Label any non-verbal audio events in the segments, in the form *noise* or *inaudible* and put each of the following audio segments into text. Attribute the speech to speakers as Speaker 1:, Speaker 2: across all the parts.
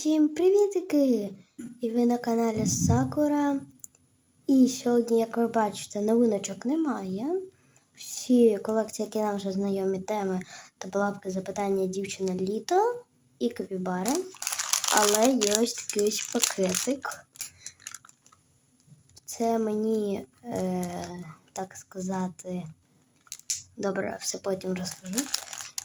Speaker 1: всім привітики! І ви на каналі Сакура. І сьогодні, як ви бачите, новиночок немає. Всі колекції, які нам вже знайомі теми, то балапки запитання дівчина літо і капібари. Але є ось такий пакетик. Це мені, е, так сказати, добре, все потім розкажу.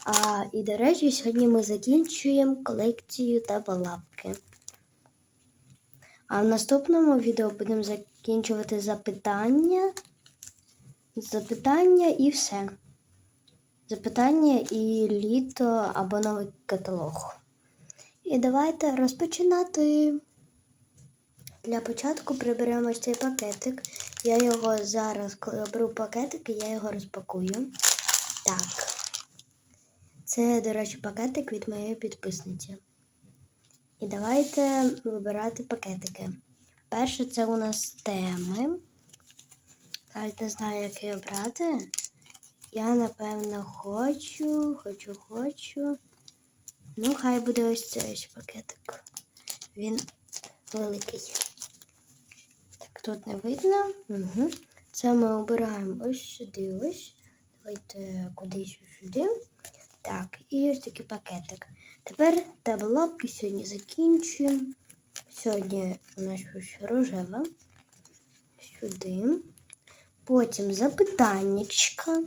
Speaker 1: А, і, до речі, сьогодні ми закінчуємо колекцію та балапки. А в наступному відео будемо закінчувати запитання. Запитання і все. Запитання і літо або новий каталог. І давайте розпочинати. Для початку приберемо цей пакетик. Я його зараз, коли оберу пакетик, я його розпакую. Так. Це, до речі, пакетик від моєї підписниці. І давайте вибирати пакетики. Перше, це у нас теми. Навіть не знаю, який обрати. Я, напевно, хочу, хочу, хочу. Ну, хай буде ось цей пакетик. Він великий. Так, тут не видно. Угу. Це ми обираємо ось сюди, ось. Давайте кудись сюди. Так, і ось такий пакетик. Тепер таблопки сьогодні закінчуємо. Сьогодні у нас щось рожеве. Сюди. Потім запитаннячка.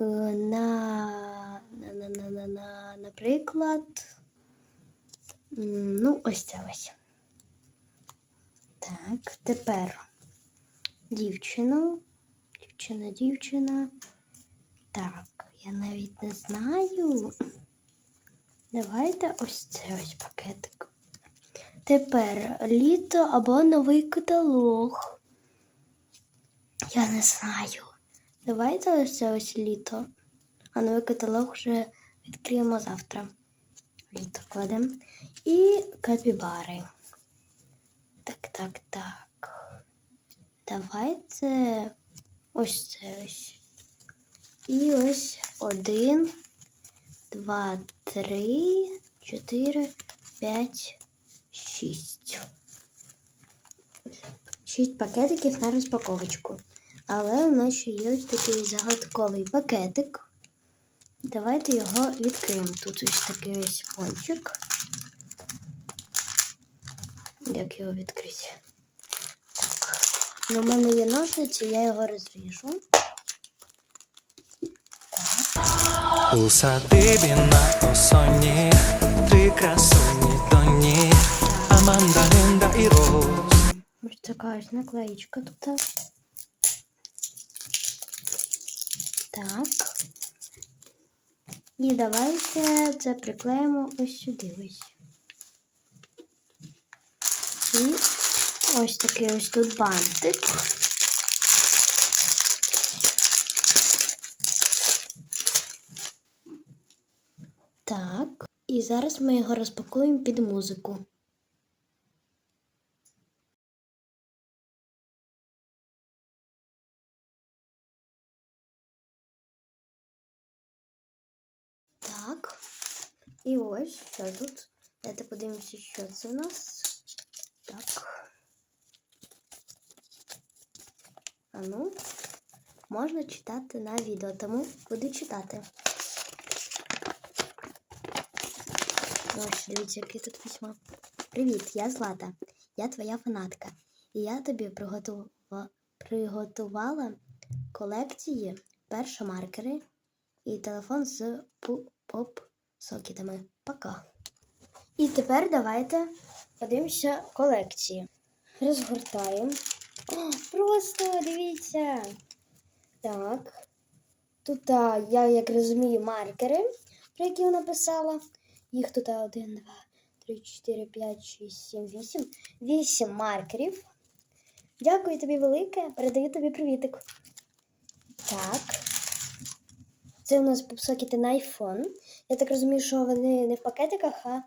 Speaker 1: Е, На, на, на, на, на, на, наприклад. Ну, ось це ось. Так, тепер дівчина. Дівчина, дівчина. Так, я навіть не знаю. Давайте ось це ось пакетик. Тепер літо або новий каталог. Я не знаю. Давайте ось це ось літо. А новий каталог вже відкриємо завтра. Літо кладемо. І капібари. Так, так, так. Давайте ось це ось. І ось один, два, три, чотири, п'ять, шість. Шість пакетиків на розпаковочку. Але у нас ще є ось такий загадковий пакетик. Давайте його відкриємо. Тут ось такий ось пончик. Як його відкрити? Так. Ну, у мене є ножниці, я його розріжу.
Speaker 2: У садибі на осоні три красуні доні, Аманда, Лінда і Роуз.
Speaker 1: Ось така ось наклеїчка тут. Так. І давайте це приклеїмо ось сюди ось. І ось такий ось тут бантик. Так. І зараз ми його розпакуємо під музику. Так. І ось що тут. Давайте подивимося, що це у нас. Так. А ну, можна читати на відео, тому буду читати. Дивіться, яке тут письмо. Привіт, я Злата. Я твоя фанатка. І я тобі приготува... приготувала колекції першомаркери і телефон з поп-сокетами. Пока. І тепер давайте подивимося колекції. Розгортаємо. Просто дивіться. Так. Тут я, як розумію, маркери, про які вона писала. Їх тут 1, 2, 3, 4, 5, 6, 7, 8. 8 маркерів. Дякую тобі велике. Передаю тобі привітик. Так. Це у нас попсокети на iPhone. Я так розумію, що вони не в пакетиках, а.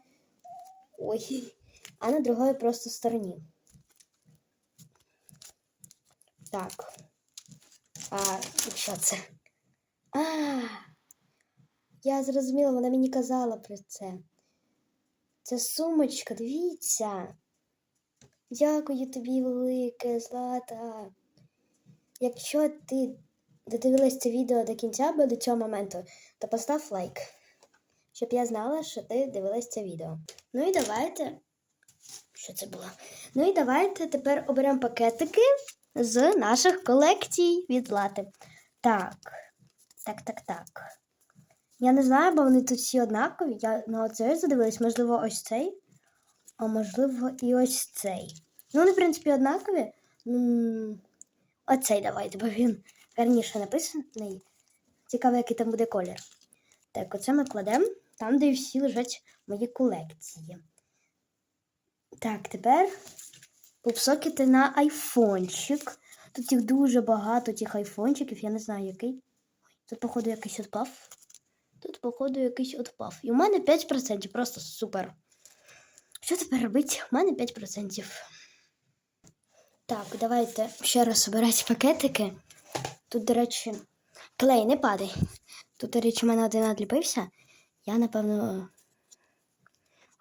Speaker 1: Ой. А на другої просто стороні. Так. А що це? А, я зрозуміла, вона мені казала про це. Це сумочка, дивіться. Дякую тобі, велике, Злата. Якщо ти додивилась це відео до кінця або до цього моменту, то постав лайк, щоб я знала, що ти дивилась це відео. Ну і давайте. Що це було? Ну і давайте тепер оберемо пакетики з наших колекцій від Злати. Так, так, так, так. Я не знаю, бо вони тут всі однакові. Я на оцей задивилась, можливо, ось цей, а можливо, і ось цей. Ну, вони, в принципі, однакові. Оцей давайте, бо він гарніше написаний. Цікаво, який там буде колір. Так, оце ми кладемо там, де всі лежать мої колекції. Так, тепер попсокети на айфончик. Тут їх дуже багато, цих айфончиків, я не знаю який. Тут, походу, якийсь відпав. Тут, походу, якийсь відпав. І у мене 5%, просто супер. Що тепер робити? У мене 5%. Так, давайте ще раз обирати пакетики. Тут, до речі, клей, не падай. Тут, до речі, у мене один надліпився. Я, напевно,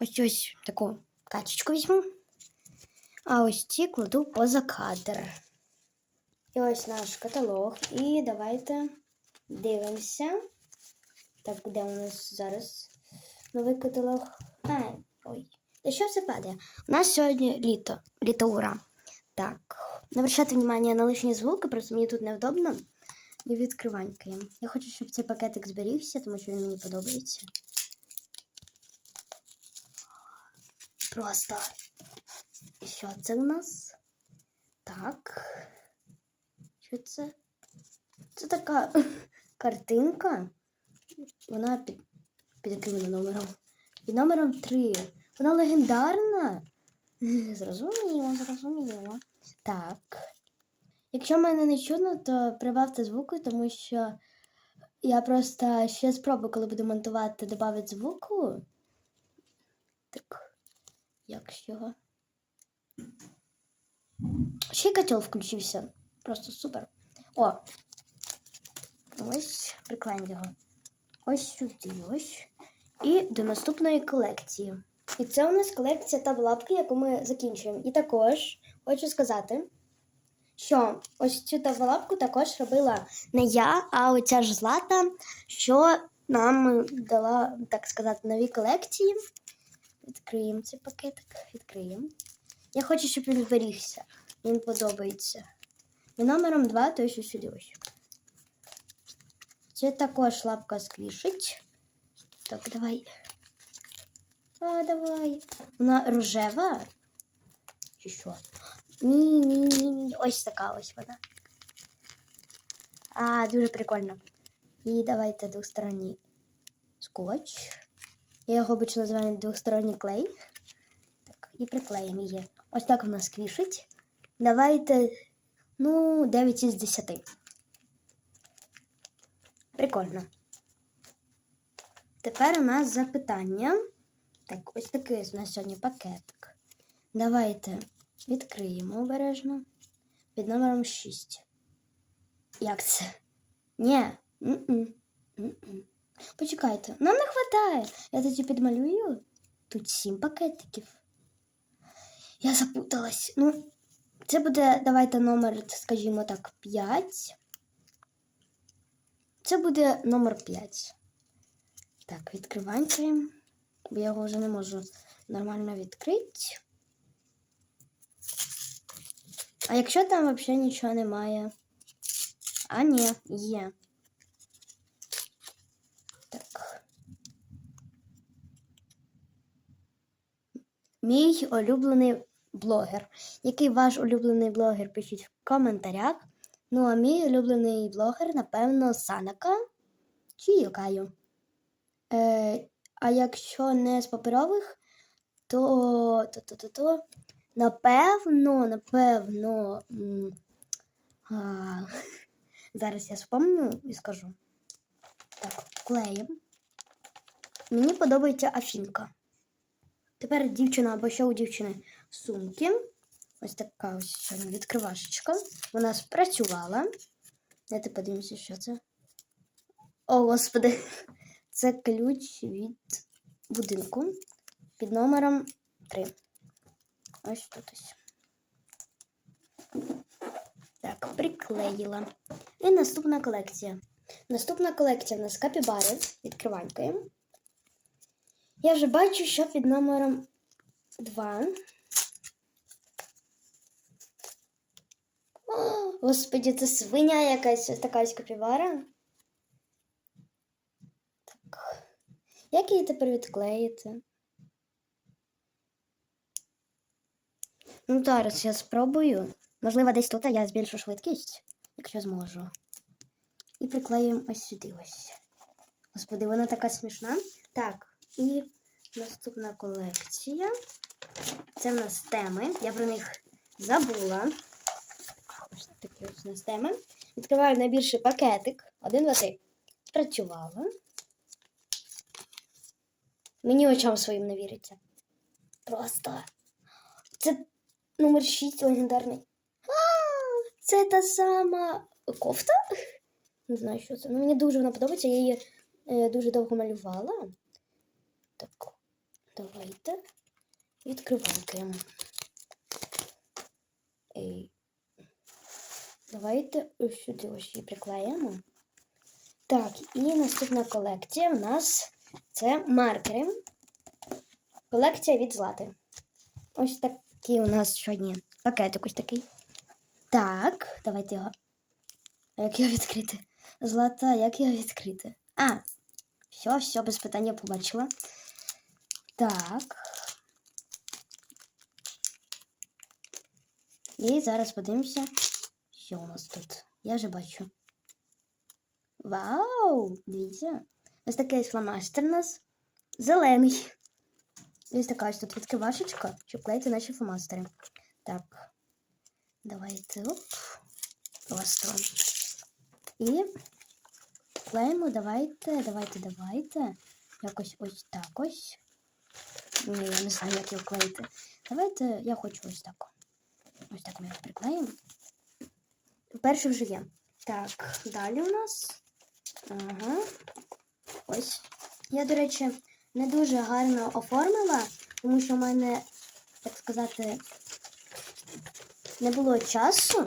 Speaker 1: ось ось таку качечку візьму. А ось ці кладу поза кадр. І ось наш каталог. І давайте дивимося. Так, де у нас зараз новий каталог? А, ой. Та що все падає? У нас сьогодні літо. Літо ура. Так. Не обращайте внимание на лишні звуки, просто мені тут невдобно. І відкриванькаємо. Я хочу, щоб цей пакетик зберігся, тому що він мені подобається. Просто. І що це у нас? Так. Що це? Це така *laughs* картинка. Вона під, під яким номером? Під номером 3. Вона легендарна. Зрозуміло, зрозуміло. Так. Якщо мене не чутно, то прибавте звуку, тому що я просто ще спробую, коли буду монтувати, додати звуку. Так. Як з його? Ще котел включився. Просто супер. О! Ось приклеїмо його. Ось сюди ось. І до наступної колекції. І це у нас колекція та лапки, яку ми закінчуємо. І також хочу сказати, що ось цю таволапку також робила не я, а оця ж злата, що нам дала, так сказати, нові колекції. Відкриємо цей пакетик, відкриємо. Я хочу, щоб він зберігся. Він подобається. І номером 2, то що сюди ось. Це також лапка сквішить. Так, давай. А, давай. Вона рожева. Чи що? Ні, ні, ні, ні. Ось така ось вона. А, дуже прикольно. І давайте двосторонній скотч. Я його обично називаю двосторонній клей. Так, і приклеїмо її. Ось так вона сквішить. Давайте, ну, 9 із 10. Прикольно. Тепер у нас запитання. Так, ось такий у нас сьогодні пакетик. Давайте відкриємо обережно під номером 6. Як це? Ні. Почекайте, нам не вистачає. Я тоді підмалюю. Тут 7 пакетиків. Я запуталась. Ну, це буде, давайте номер, скажімо так, 5. Це буде номер 5. Так, відкриваємо. Бо я його вже не можу нормально відкрити. А якщо там взагалі нічого немає? А, ні, є. Так. Мій улюблений блогер. Який ваш улюблений блогер? Пишіть в коментарях. Ну, а мій улюблений блогер, напевно, Санака чи Юкаю. Е, а якщо не з паперових, то, то, то, то, то напевно, напевно. А, *laughs* зараз я спомню і скажу. Так, клеїм. Мені подобається афінка. Тепер дівчина або що у дівчини сумки. Ось така ось відкривашечка. Вона спрацювала. Давайте подивимося, що це. О, господи! Це ключ від будинку. під номером 3. Ось тут ось. Так, приклеїла. І наступна колекція. Наступна колекція в нас капібари. Відкриванькаємо. Я вже бачу, що під номером 2. О, Господі, це свиня якась ось така ось капібара. Так. Як її тепер відклеїти? Ну, зараз я спробую. Можливо, десь тут я збільшу швидкість, якщо зможу. І приклеїмо ось сюди ось. Господи, вона така смішна. Так, і наступна колекція. Це в нас теми. Я про них забула. Такі ось у нас теми. Відкриваю найбільший пакетик. Один, два, три. Спрацювало. Мені очам своїм не віриться. Просто. Це номер 6 легендарний. А, це та сама кофта? Не знаю, що це. Ну, мені дуже вона подобається. Я її е, дуже довго малювала. Так, давайте відкриваємо. Ей. Давайте ось сюди ось її приклеїмо. Так, і наступна колекція в нас це маркери. Колекція від злати. Ось такий у нас сьогодні пакетик ось такий. Так, давайте його. А як його відкрити? Злата, як його відкрити? А, все, все, без питання побачила. Так. І зараз подивимося, що у нас тут. Я вже бачу. Вау! Дивіться. Ось такий фломастер у нас. Зелений. Ось така ось тут відкривашечка, щоб клеїти наші фломастери. Так. Давайте оп. Пластом. І клеїмо, давайте, давайте, давайте. Якось ось так ось. Ні, я не знаю, як його клеїти. Давайте, я хочу ось так. Ось так ми його приклеїмо. Перший вже є. Так, далі у нас. Ага. Ось. Я, до речі, не дуже гарно оформила, тому що в мене, так сказати, не було часу,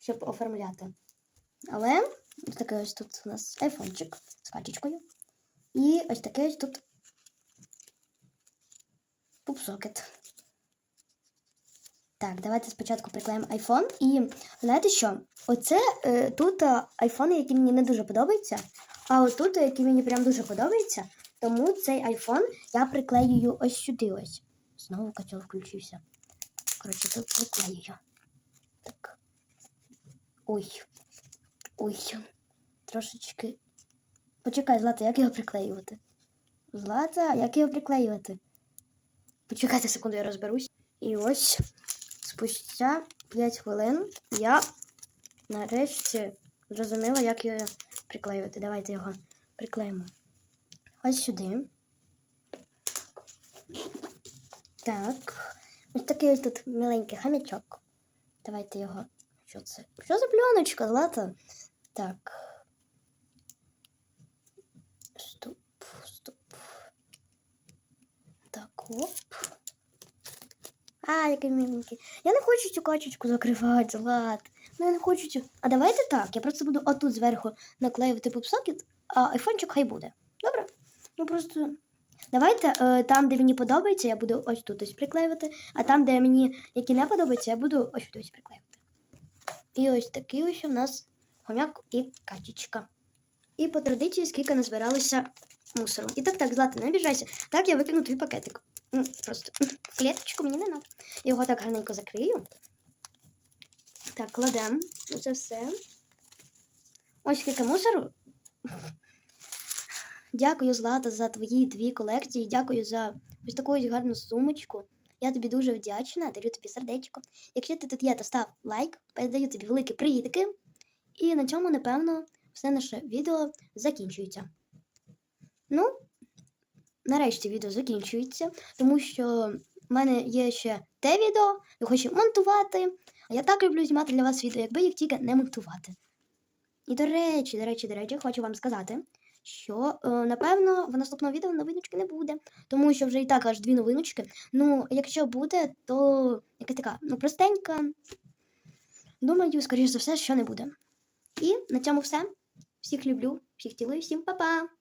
Speaker 1: щоб оформляти. Але ось такий ось тут у нас айфончик з качечкою. І ось такий ось тут пупсокет. Так, давайте спочатку приклеїмо iPhone. І знаєте що? Оце е, тут е, айфони, які мені не дуже подобаються, а отут, е, які мені прям дуже подобаються. Тому цей iPhone я приклеюю ось сюди ось. Знову котел включився. Коротше, тут приклеюю. Так. Ой. Ой. Трошечки. Почекай, Злата, як його приклеювати? Злата, як його приклеювати? Почекайте секунду, я розберусь. І ось спустя 5 хвилин я нарешті зрозуміла, як його приклеювати. Давайте його приклеїмо. Ось сюди. Так. Ось такий ось тут миленький хам'ячок. Давайте його. Що це? Що за пленочка, Злата? Так. Стоп, стоп. Так, оп. А, який миленький. Я не хочу цю качечку закривати, Злат. Ну, я не хочу цю. А давайте так. Я просто буду отут зверху наклеювати попсокет, а айфончик хай буде. Добре? Ну просто. Давайте е, там, де мені подобається, я буду ось тут ось приклеювати, а там, де мені які не подобаються, я буду ось тут ось приклеювати. І ось такий ось у нас хомяк і качечка. І по традиції, скільки назбиралося мусору. І так, так, Злата, не обіжайся. Так, я викину твій пакетик. Просто клеточку мені не треба. Його так гарненько закрию. Так, кладемо це все. Ось скільки мусору. Дякую, Злата, за твої дві колекції. Дякую за ось таку ось гарну сумочку. Я тобі дуже вдячна, дарю тобі сердечко. Якщо ти тут є, то став лайк, передаю тобі великі привітки. І на цьому, напевно, все наше відео закінчується. Ну, нарешті відео закінчується, тому що в мене є ще те відео, я хочу монтувати. А я так люблю знімати для вас відео, якби їх тільки не монтувати. І до речі, до речі, до речі, хочу вам сказати, що е, напевно в наступному відео новиночки не буде, тому що вже і так аж дві новиночки. Ну, якщо буде, то якась така ну, простенька. Думаю, скоріш за все, що не буде. І на цьому все. Всіх люблю, всіх цілую, всім па-па!